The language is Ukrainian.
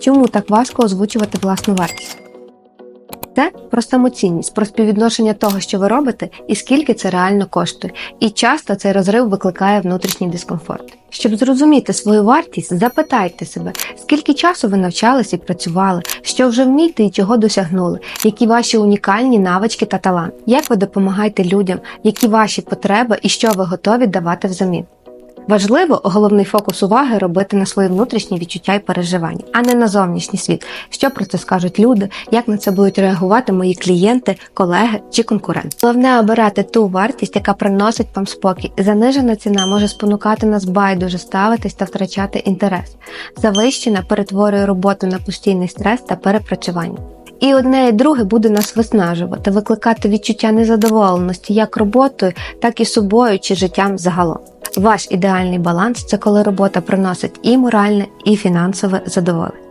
чому так важко озвучувати власну вартість. Це про самоцінність, про співвідношення того, що ви робите, і скільки це реально коштує. І часто цей розрив викликає внутрішній дискомфорт. Щоб зрозуміти свою вартість, запитайте себе, скільки часу ви навчались і працювали, що вже вмієте і чого досягнули, які ваші унікальні навички та талант, як ви допомагаєте людям, які ваші потреби і що ви готові давати взамін. Важливо головний фокус уваги робити на свої внутрішні відчуття і переживання, а не на зовнішній світ, що про це скажуть люди, як на це будуть реагувати мої клієнти, колеги чи конкуренти. Головне обирати ту вартість, яка приносить вам спокій. Занижена ціна може спонукати нас байдуже ставитись та втрачати інтерес. Завищена перетворює роботу на постійний стрес та перепрацювання. І одне і друге буде нас виснажувати, викликати відчуття незадоволеності як роботою, так і собою чи життям загалом. Ваш ідеальний баланс це коли робота приносить і моральне, і фінансове задоволення.